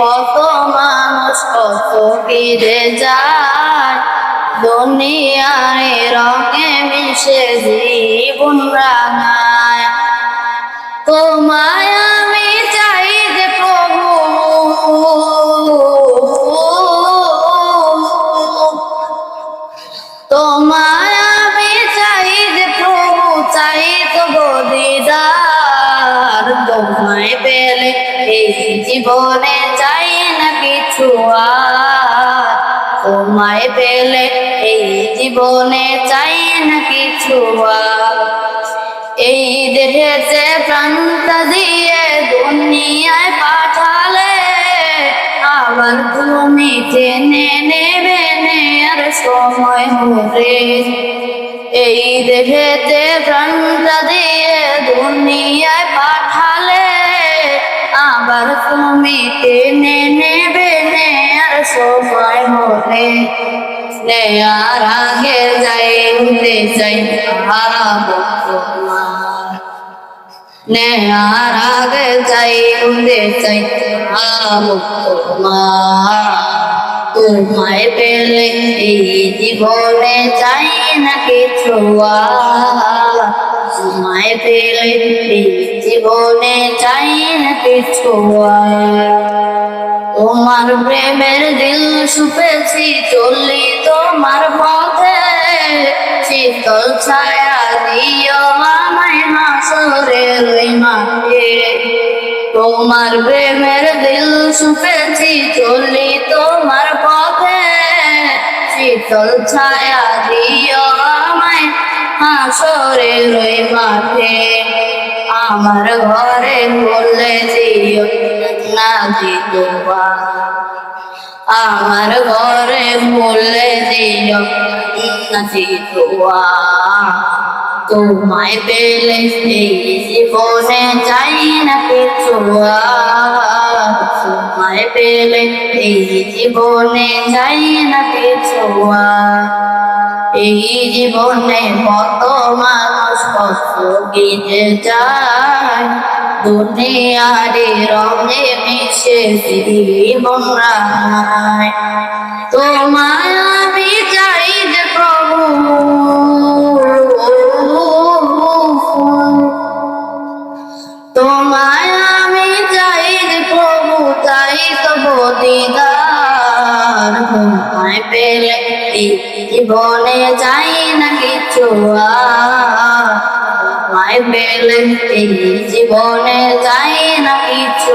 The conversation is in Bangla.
কত মানুষ কত গিরে যায়। দুনিয়ায় রঙে মিশে জীবন রাঙায় পেলে এই জীবনে চাই না কিছু আর। তোমায় পেলে এই জীবনে চাই না কিছু আর। এই দেহেতে প্রাণটা দিয়ে দুনিয়ায় পাঠালে আবার তুমি টেনে নেবে নেয়ার সময় হলে এই দেহেতে প্রাণটা দিয়ে দুনিয়ায় তুমি টেনে নেবে নেয়ার সময় হলে। নেয়ার আগে যাই উঠে যাই হারাবো তোমার নেয়ার আগে যাই উঠে যাই হারাবো তোমার তোমায় পেলে এই জীবনে চাই না কিছু তোমায় পেলে এই জীবনে চাই না কিছু তোমার প্রেমের দিল সুপেছি চললি তোমার পথে। শীতল ছায়া দিও আমায় হাসরে ওই মাঠে। তোমার প্রেমের দিল সুপেছি চললি তোমার পথে। শীতল ছায়া দিও আমায় হাসরে ওই মাঠে। আমার ঘরে বললে দিও না দিতবা আমার ঘরে বললে দিও না তোমায় পেলে এই জীবনে চাই না কিছু তোমায় পেলে এই জীবনে চাই না কিছু। এই জীবনে কত মানুষ কষ্ট গিয়ে যায়। দুনিয়ারে রঙে মিশে জীবন রায় এই জীবনে চাই না কিছু। তোমায় পেলে জীবনে চাই না কিছু।